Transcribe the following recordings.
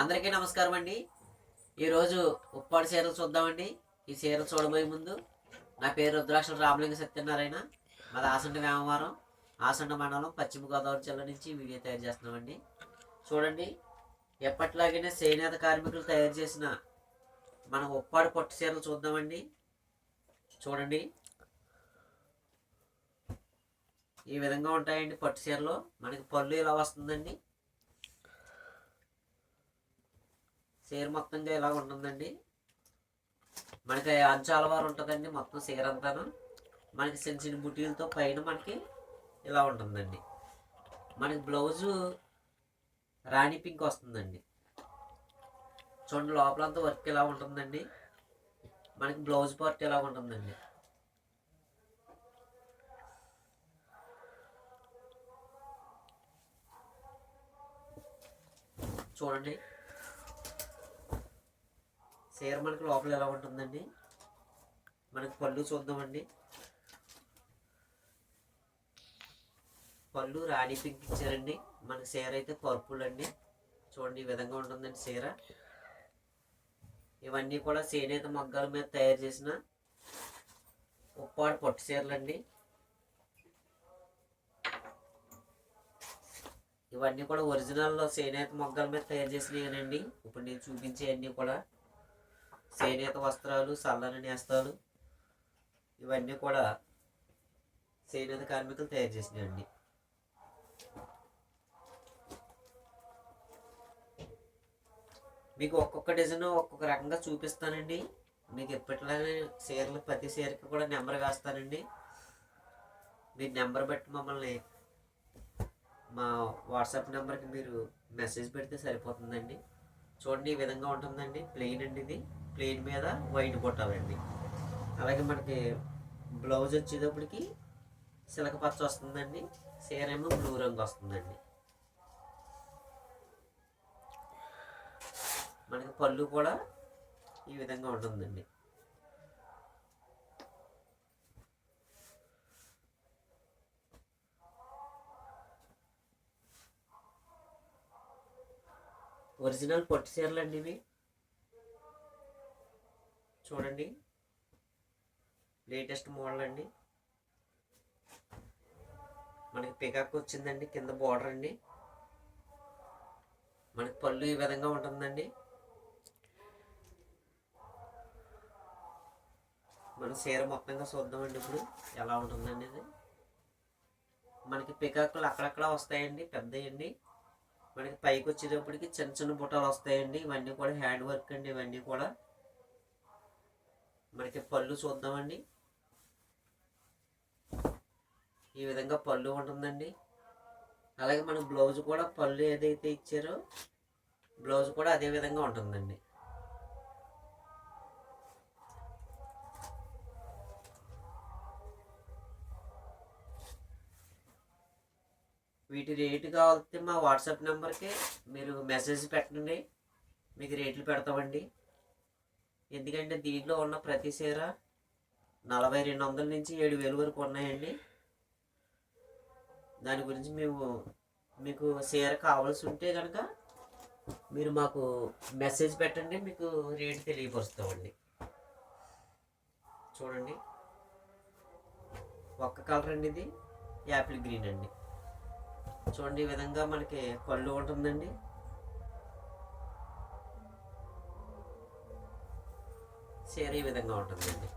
అందరికీ నమస్కారం అండి ఈరోజు ఉప్పాడు చీరలు చూద్దామండి. ఈ చీరలు చూడబోయే ముందు నా పేరు రుద్రాక్షల రామలింగ సత్యనారాయణ. మాది ఆసండ వేమవరం ఆసండ మండలం పశ్చిమ గోదావరి జిల్లా నుంచి వీడియో తయారు చేస్తున్నామండి. చూడండి. ఎప్పట్లాగనే చేనేత కార్మికులు తయారు చేసిన మన ఉప్పాడు పట్టు చీరలు చూద్దామండి. చూడండి. ఈ విధంగా ఉంటాయండి పట్టు చీరలు. మనకి పళ్ళు ఇలా వస్తుందండి. చీర మొత్తంగా ఇలా ఉంటుందండి. మనకి అంచాల వారు ఉంటుందండి మొత్తం చీర అంతాను. మనకి చిన్న చిన్న బుటీలతో పైన మనకి ఇలా ఉంటుందండి. మనకి బ్లౌజు రాణి పింక్ వస్తుందండి. చూడండి లోపలంతా వర్క్ ఇలా ఉంటుందండి. మనకి బ్లౌజ్ పార్ట్ ఇలా ఉంటుందండి. చూడండి. చీర మనకి లోపల ఎలా ఉంటుందండి? మనకి పళ్ళు చూద్దామండి. పళ్ళు రాణి పింక్ ఇచ్చారండి. మనకి చీర అయితే పర్పుల్ అండి. చూడండి ఈ విధంగా ఉంటుందండి చీర. ఇవన్నీ కూడా చేనేత మగ్గాల మీద తయారు చేసిన ఉప్పాడు పట్టు చీరలండి. ఇవన్నీ కూడా ఒరిజినల్ చేనేత మొగ్గల మీద తయారు చేసినవేనండి ఇప్పుడు నేను చూపించేవన్నీ కూడా చేనేత వస్త్రాలు సల్లని నేస్తాలు ఇవన్నీ కూడా చేనేత కార్మికులు తయారు చేసినాయండి. మీకు ఒక్కొక్క డిజైన్ ఒక్కొక్క రకంగా చూపిస్తానండి. మీకు ఎప్పటిలాగే చీరలు ప్రతి చీరకి కూడా నెంబర్ వేస్తానండి. మీ నెంబర్ బట్టి మమ్మల్ని మా వాట్సాప్ నెంబర్కి మీరు మెసేజ్ పెడితే సరిపోతుందండి. చూడండి ఈ విధంగా ఉంటుందండి. ప్లెయిన్ అండి ఇది. ప్లెయిన్ మీద వైట్ బుట్టాలండి. అలాగే మనకి బ్లౌజ్ వచ్చేటప్పటికి సిలక పచ్చ వస్తుందండి. సేరేమో ఏమో బ్లూ రంగు వస్తుందండి. మనకి పళ్ళు కూడా ఈ విధంగా ఉంటుందండి. ఒరిజినల్ పొట్టి చీరలు అండి ఇవి. చూడండి. లేటెస్ట్ మోడల్ అండి మనకి పికాక్ వచ్చిందండి కింద బార్డర్ అండి. మనకి పళ్ళు ఈ విధంగా ఉంటుందండి. మన చీర మొత్తంగా చూద్దామండి ఇప్పుడు ఎలా ఉంటుందండి ఇది మనకి పికాకులు అక్కడక్కడ వస్తాయండి పెద్దయండి. మనకి పైకి వచ్చేటప్పటికి చిన్న చిన్న బుట్టలు వస్తాయండి. ఇవన్నీ కూడా హ్యాండ్ వర్క్ అండి. ఇవన్నీ కూడా మనకి పళ్ళు చూద్దామండి. ఈ విధంగా పళ్ళు ఉంటుందండి. అలాగే మనం బ్లౌజ్ కూడా పళ్ళు ఏదైతే ఇచ్చారో బ్లౌజ్ కూడా అదే విధంగా ఉంటుందండి. వీటి రేటు కావాలంటే మా వాట్సాప్ నెంబర్కి మీరు మెసేజ్ పెట్టండి. మీకు రేట్లు పెడతామండి. ఎందుకంటే దీంట్లో ఉన్న ప్రతి చీర నలభై రెండు వందల నుంచి ఏడు వేలు వరకు ఉన్నాయండి. దాని గురించి మేము మీకు చీర కావాల్సి ఉంటే కనుక మీరు మాకు మెసేజ్ పెట్టండి. మీకు రేట్ తెలియపరుస్తామండి. చూడండి. ఒక్క కలర్ అండి ఇది. యాపిల్ గ్రీన్ అండి. చూడండి ఈ విధంగా మనకి పళ్ళు ఉంటుందండి చీర ఈ విధంగా ఉంటుందండి.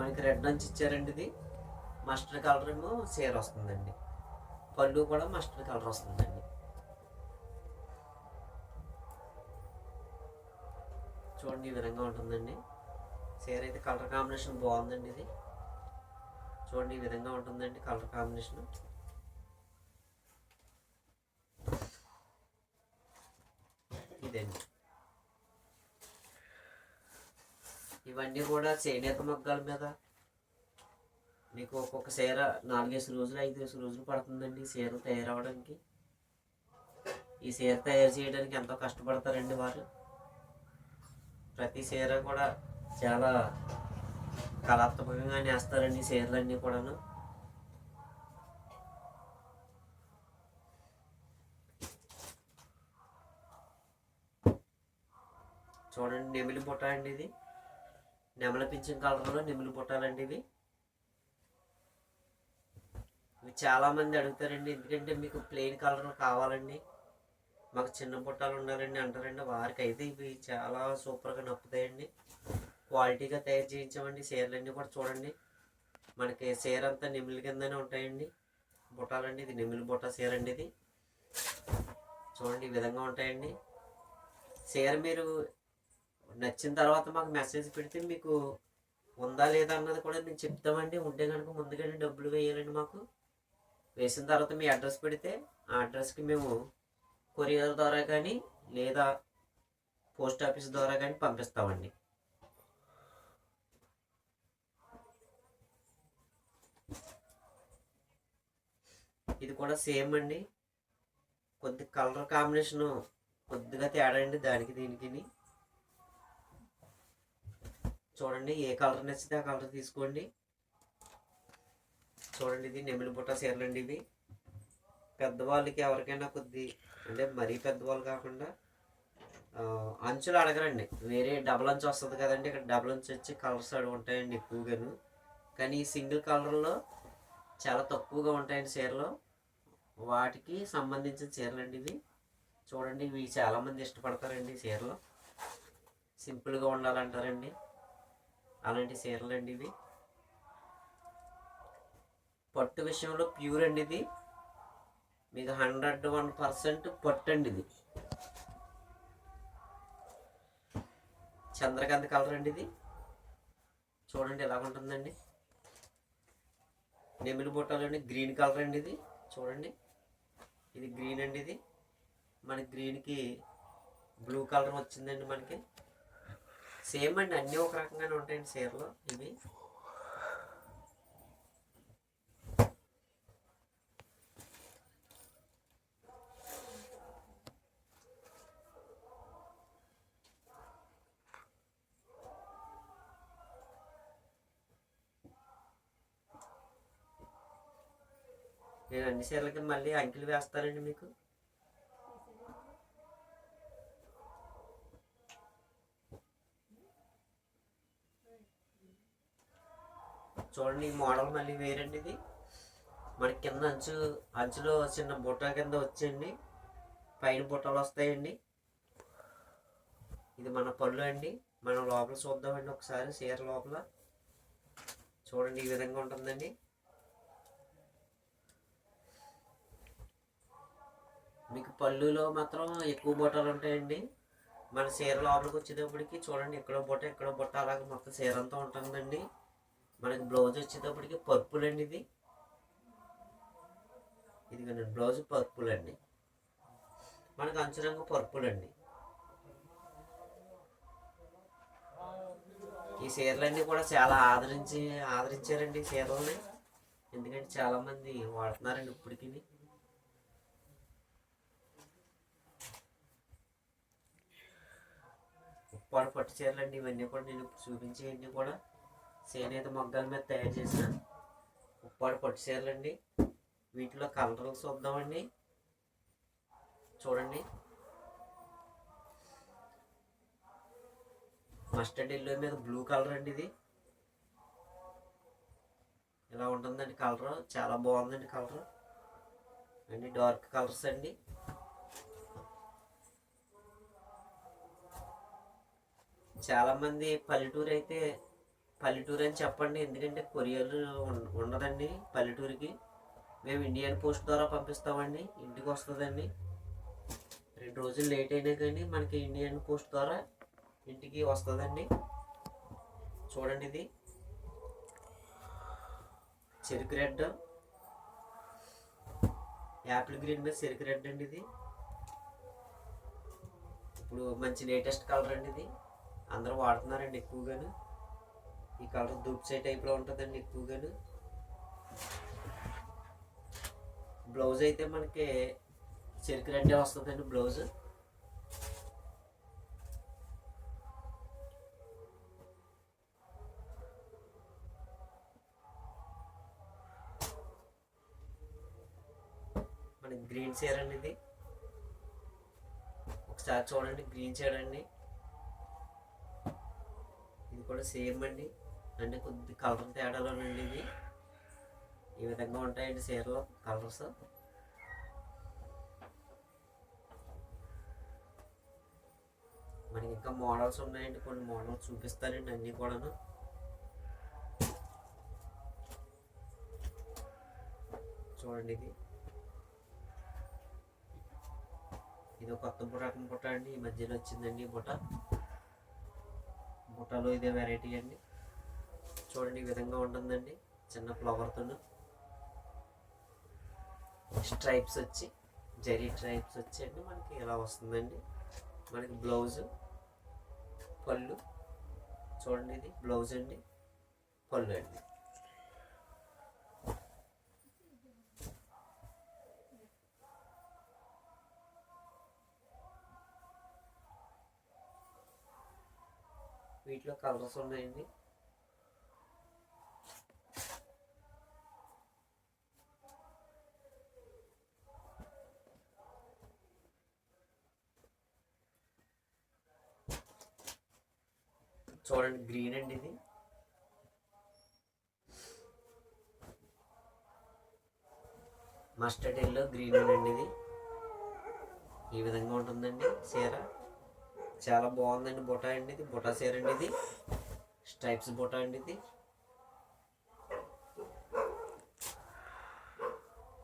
మనకి రెడ్ నుంచి ఇచ్చారండి ఇది. మస్టర్డ్ కలర్ ఏమో సీర వస్తుందండి. పళ్ళు కూడా మస్టర్డ్ కలర్ వస్తుందండి. చూడండి ఈ విధంగా ఉంటుందండి. సీర అయితే కలర్ కాంబినేషన్ బాగుందండి ఇది. చూడండి ఈ విధంగా ఉంటుందండి కలర్ కాంబినేషన్ ఇవన్నీ కూడా చేనేత మగ్గాల మీద. మీకు ఒక్కొక్క చీర నాలుగేసి రోజులు ఐదేసి రోజులు పడుతుందండి చీర తయారవడానికి. ఈ చీర తయారు చేయడానికి ఎంతో కష్టపడతారండి వారు. ప్రతి చీర కూడా చాలా కళాత్మకంగా నేస్తారండి చీరలన్నీ కూడాను. చూడండి నెమిలి పుట్ట అండి ఇది. నెమల పింఛన్ కలర్లో నెమిలి పుట్టాలండి ఇవి. ఇవి చాలా మంది అడుగుతారండి ఎందుకంటే మీకు ప్లెయిన్ కలర్ కావాలండి. మాకు చిన్న బుట్టాలు ఉండాలండి అంటారండి వారికి అయితే ఇవి చాలా సూపర్గా నప్పుతాయండి. క్వాలిటీగా తయారు చేయించామండి చీరలన్నీ కూడా చూడండి. మనకి చీర అంతా నెమిలి కిందనే ఉంటాయండి. బుట్టాలండి ఇది నెమిలి బుట్ట చీర అండి ఇది. చూడండి ఈ విధంగా ఉంటాయండి. చీర మీరు నచ్చిన తర్వాత మాకు మెసేజ్ పెడితే మీకు ఉందా లేదా అన్నది కూడా నేను చెప్తామండి. ఉంటే కనుక ముందుగానే డబ్బులు వేయాలండి మాకు. వేసిన తర్వాత మీ అడ్రస్ పెడితే ఆ అడ్రస్కి మేము కొరియర్ ద్వారా కానీ లేదా పోస్ట్ ఆఫీస్ ద్వారా కానీ పంపిస్తామండి. ఇది కూడా సేమ్ అండి. కొద్ది కలర్ కాంబినేషన్ కొద్దిగా తేడా అండి దానికి దీనికి చూడండి ఏ కలర్ నచ్చితే ఆ కలర్ తీసుకోండి. చూడండి ఇది నెమిలి బుట్ట చీరలు అండి ఇవి. పెద్దవాళ్ళకి ఎవరికైనా కొద్ది అంటే మరీ పెద్దవాళ్ళు కాకుండా అంచులు అడగరండి. వేరే డబుల్ అంచు వస్తుంది కదండి ఇక్కడ డబుల్ అంచు వచ్చి కలర్స్ అడుగు ఉంటాయండి ఎక్కువగాను. కానీ ఈ సింగిల్ కలర్లో చాలా తక్కువగా ఉంటాయండి చీరలు. వాటికి సంబంధించిన చీరలు అండి ఇవి. చూడండి ఇవి చాలామంది ఇష్టపడతారండి ఈ చీరలు. సింపుల్గా ఉండాలంటారండి. అలాంటి చీరలు అండి ఇవి. పట్టు విషయంలో ప్యూర్ అండి ఇది. మీకు హండ్రెడ్ వన్ పర్సెంట్ పట్టు అండి ఇది. చంద్రకాంత్ కలర్ అండి ఇది. చూడండి ఎలా ఉంటుందండి. నెమిలి బుట్టాలండి గ్రీన్ కలర్ అండి ఇది. చూడండి. ఇది గ్రీన్ అండి ఇది. మన గ్రీన్కి బ్లూ కలర్ వచ్చిందండి మనకి. సేమ్ అండి అన్నీ ఒక రకంగానే ఉంటాయండి చీరలు ఇవి. నేను అన్ని చీరలకి మళ్ళీ అంకెలు వేస్తానండి మీకు? చూడండి ఈ మోడల్ మళ్ళీ వేరండి ఇది. మనకి కింద అంచు అంచులో చిన్న బుట్ట కింద వచ్చేయండి. పైన బుట్టలు వస్తాయండి. ఇది మన పళ్ళు అండి. మనం లోపల చూద్దామండి ఒకసారి చీర లోపల. చూడండి ఈ విధంగా ఉంటుందండి. మీకు పళ్ళులో మాత్రం ఎక్కువ బుట్టలు ఉంటాయండి. మన చీర లోపలికి వచ్చేటప్పటికి చూడండి ఇక్కడ బుట్ట ఇక్కడ బుట్ట అలాగే మొత్తం చీర అంతా ఉంటుందండి. మనకి బ్లౌజ్ వచ్చేటప్పటికి పర్పుల్ అండి ఇది. ఇది బ్లౌజ్ పర్పుల్ అండి. మనకు అంచు రంగు పర్పుల్ అండి. ఈ చీరలన్నీ కూడా చాలా ఆదరించి ఆదరించారండి ఈ చీరలని. ఎందుకంటే చాలామంది వాడుతున్నారండి ఇప్పటికీ ఉప్పాడు పట్టు చీరలు అండి ఇవన్నీ కూడా నేను చూపించేవన్నీ కూడా. చేనేత మొగ్గల మీద తయారు చేసిన ఉప్పాడు పట్టు చీరలండి. అండి వీటిలో కలర్లు చూద్దామండి. చూడండి. మస్టర్డ్ ఎల్లో మీద బ్లూ కలర్ అండి ఇది. ఇలా ఉంటుందండి కలర్? చాలా బాగుందండి కలర్. అండి డార్క్ కలర్స్ అండి. చాలామంది పల్లెటూరు అయితే పల్లెటూరు అని చెప్పండి. ఎందుకంటే కొరియర్ ఉండదండి పల్లెటూరుకి. మేము ఇండియన్ పోస్ట్ ద్వారా పంపిస్తామండి. ఇంటికి వస్తుందండి. రెండు రోజులు లేట్ అయినా కానీ మనకి ఇండియన్ పోస్ట్ ద్వారా ఇంటికి వస్తుందండి. చూడండి ఇది. చెరుకు రెడ్ యాపిల్ గ్రీన్ మీద చెరుకు రెడ్ అండి ఇది. ఇప్పుడు మంచి లేటెస్ట్ కలర్ అండి ఇది. అందరూ వాడుతున్నారండి ఎక్కువగాను. ఈ కలర్ దుబ్సే టైప్లో ఉంటుందండి ఎక్కువగాను. బ్లౌజ్ అయితే మనకి చెరుకు రెడ్డే వస్తుందండి బ్లౌజ్ మనకి గ్రీన్ చీర అండి ఇది. ఒకసారి చూడండి గ్రీన్ చీర అండి. ఇది కూడా సేమ్ అండి. అంటే కొద్ది కలర్ తేడాలోనండి ఇది ఈ విధంగా ఉంటాయండి చీరలో కలర్స్. మనకి ఇంకా మోడల్స్ ఉన్నాయండి కొన్ని మోడల్స్ చూపిస్తానండి అన్నీ కూడాను. చూడండి ఇది. ఇది ఒక కొత్త బుట్ట రకం బుట్ట అండి. ఈ మధ్యలో వచ్చిందండి ఈ బుట్ట. బుట్టలో ఇదే వెరైటీ అండి. చూడండి ఈ విధంగా ఉంటుందండి. చిన్న ఫ్లవర్తో స్ట్రైప్స్ వచ్చి జరీ స్ట్రైప్స్ వచ్చి అండి మనకి ఇలా వస్తుందండి. మనకి బ్లౌజ్ పళ్ళు. చూడండి ఇది బ్లౌజ్ అండి పళ్ళు అండి. వీటిలో కలర్స్ ఉన్నాయండి. చూడండి గ్రీన్ అండి ఇది. మస్టర్డ్ ఎల్లో గ్రీన్ అండి ఇది. ఈ విధంగా ఉంటుందండి చీర. చాలా బాగుందండి బుటా అండి ఇది. బుటా చీర అండి ఇది. స్ట్రైప్స్ బుటా అండి ఇది.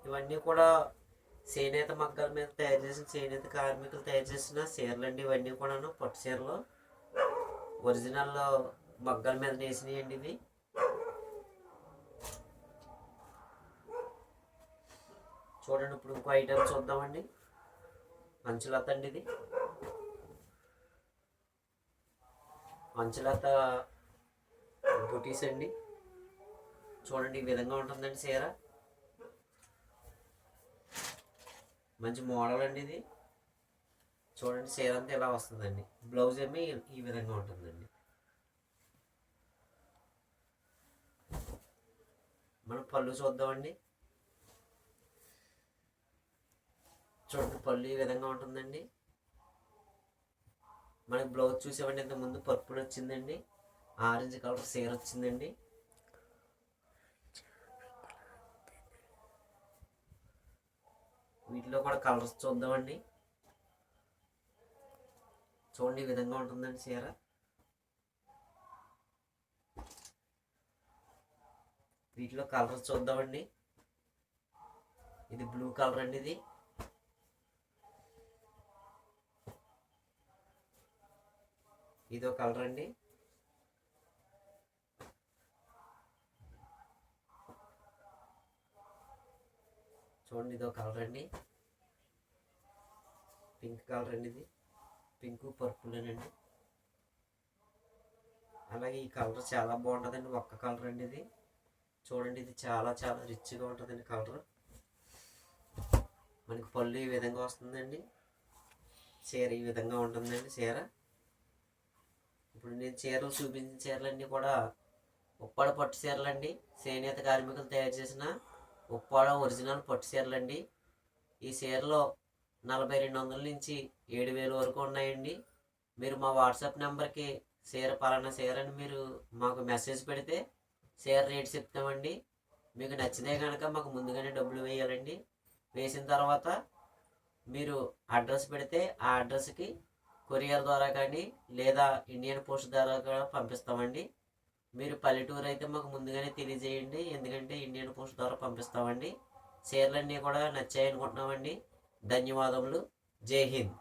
ఇవన్నీ కూడా చేనేత మగ్గాల మీద తయారు చేసిన చేనేత కార్మికులు తయారు చేసిన చీరలు అండి ఇవన్నీ కూడాను పట్టు చీరలు. ఒరిజినల్ మగ్గల మీద నేసినాయండి ఇవి. చూడండి ఇప్పుడు ఇంకో ఐటమ్ చూద్దామండి. మంచులత అండి ఇది. మంచులత బుటీస్ అండి. చూడండి ఈ విధంగా ఉంటుందండి చీర. మంచి మోడల్ అండి ఇది. చూడండి చీర అంతా ఇలా వస్తుందండి. బ్లౌజ్ ఏమి ఈ విధంగా ఉంటుందండి. మనం పళ్ళు చూద్దామండి. చూడండి పళ్ళు ఈ విధంగా ఉంటుందండి. మనకి బ్లౌజ్ చూసామండి ఇంత ముందు పర్పుల్ వచ్చిందండి. ఆరెంజ్ కలర్ చీర వచ్చిందండి. వీటిలో కూడా కలర్స్ చూద్దామండి. చూడండి ఈ విధంగా ఉంటుందండి చీర. వీటిలో కలర్స్ చూద్దామండి. ఇది బ్లూ కలర్ అండి ఇది. ఇదో కలర్ అండి. చూడండి ఇదో కలర్ అండి. పింక్ కలర్ అండి ఇది. పింక్ పర్పుల్ అండి అలాగే ఈ కలర్ చాలా బాగుంటుందండి ఒక్క కలర్ అండి ఇది. చూడండి ఇది చాలా చాలా రిచ్గా ఉంటుందండి కలర్. మనకి పళ్ళు ఈ విధంగా వస్తుందండి. చీర ఈ విధంగా ఉంటుందండి చీర. ఇప్పుడు నేను చీరలు చూపించిన చీరలన్నీ కూడా ఉప్పాడ పట్టు చీరలండి. చేనేత కార్మికులు తయారు చేసిన ఉప్పాడ ఒరిజినల్ పట్టు చీరలండి. ఈ చీరలో నలభై రెండు వందల నుంచి ఏడు వేల వరకు ఉన్నాయండి. మీరు మా వాట్సాప్ నెంబర్కి చీర పలానా చీర అని మీరు మాకు మెసేజ్ పెడితే చీర రేట్ చెప్తామండి. మీకు నచ్చితే కనుక మాకు ముందుగానే డబ్బులు వేయాలండి. వేసిన తర్వాత మీరు అడ్రస్ పెడితే ఆ అడ్రస్కి కొరియర్ ద్వారా కానీ లేదా ఇండియన్ పోస్ట్ ద్వారా కూడా పంపిస్తామండి. మీరు పల్లెటూరు అయితే మాకు ముందుగానే తెలియజేయండి. ఎందుకంటే ఇండియన్ పోస్ట్ ద్వారా పంపిస్తామండి. చీరలన్నీ కూడా నచ్చాయి అనుకుంటున్నామండి ధన్యవాదములు. జై హింద్.